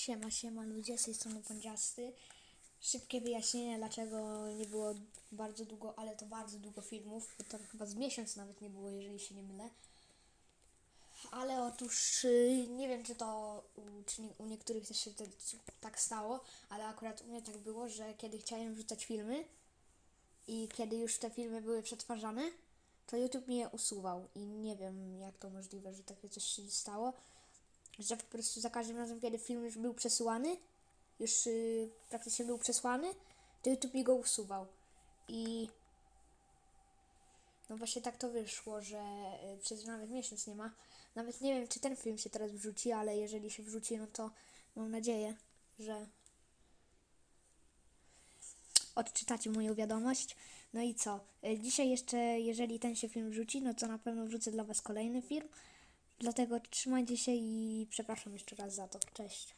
Siema, siema ludzie, z tej strony. Szybkie wyjaśnienie, dlaczego nie było bardzo długo, ale to bardzo długo filmów, bo to chyba z miesiąc nawet nie było, jeżeli się nie mylę. Ale otóż y, nie wiem, czy to czy u niektórych też się tak stało, ale akurat u mnie tak było, że kiedy chciałem wrzucać filmy i kiedy już te filmy były przetwarzane, to YouTube mi je usuwał i nie wiem, jak to możliwe, że takie coś się stało że po prostu za każdym razem, kiedy film już był przesyłany, już yy, praktycznie był przesłany, to YouTube mi go usuwał. I no właśnie tak to wyszło, że y, przez nawet miesiąc nie ma. Nawet nie wiem, czy ten film się teraz wrzuci, ale jeżeli się wrzuci, no to mam nadzieję, że odczytacie moją wiadomość. No i co? Y, Dzisiaj jeszcze, jeżeli ten się film wrzuci, no to na pewno wrzucę dla Was kolejny film. Dlatego trzymajcie się i przepraszam jeszcze raz za to. Cześć.